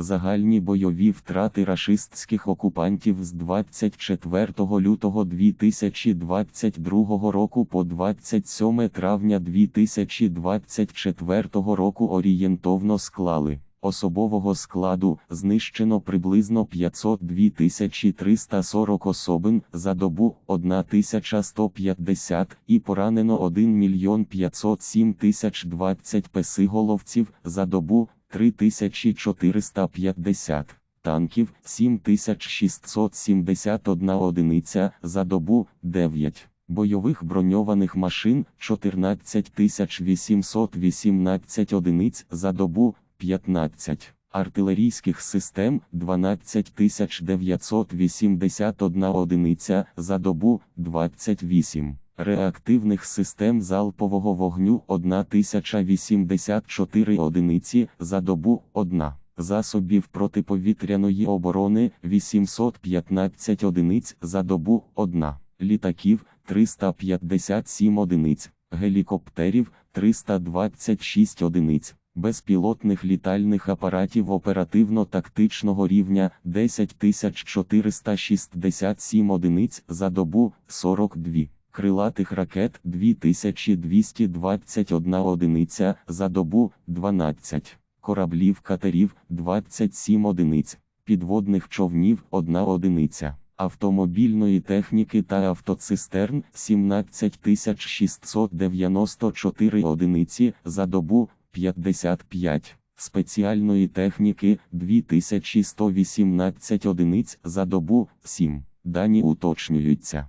Загальні бойові втрати рашистських окупантів з 24 лютого 2022 року по 27 травня 2024 року орієнтовно склали. Особового складу знищено приблизно 502 340 особин за добу 1150 і поранено 1 мільйон 507 тисяч 20 песиголовців за добу 3450, танків 7671 одиниця за добу 9. Бойових броньованих машин 14818 одиниць за добу 15, артилерійських систем 12981 одиниця за добу 28, реактивних систем залпового вогню 1084 одиниці за добу 1. Засобів протиповітряної оборони 815 одиниць за добу 1, літаків 357 одиниць, гелікоптерів 326 одиниць, безпілотних літальних апаратів оперативно-тактичного рівня 10467 одиниць за добу 42, крилатих ракет 2221 одиниця за добу 12, кораблів катерів 27 одиниць, підводних човнів 1 одиниця. Автомобільної техніки та автоцистерн 17694 одиниці за добу 55, спеціальної техніки 2118 одиниць за добу 7. Дані уточнюються.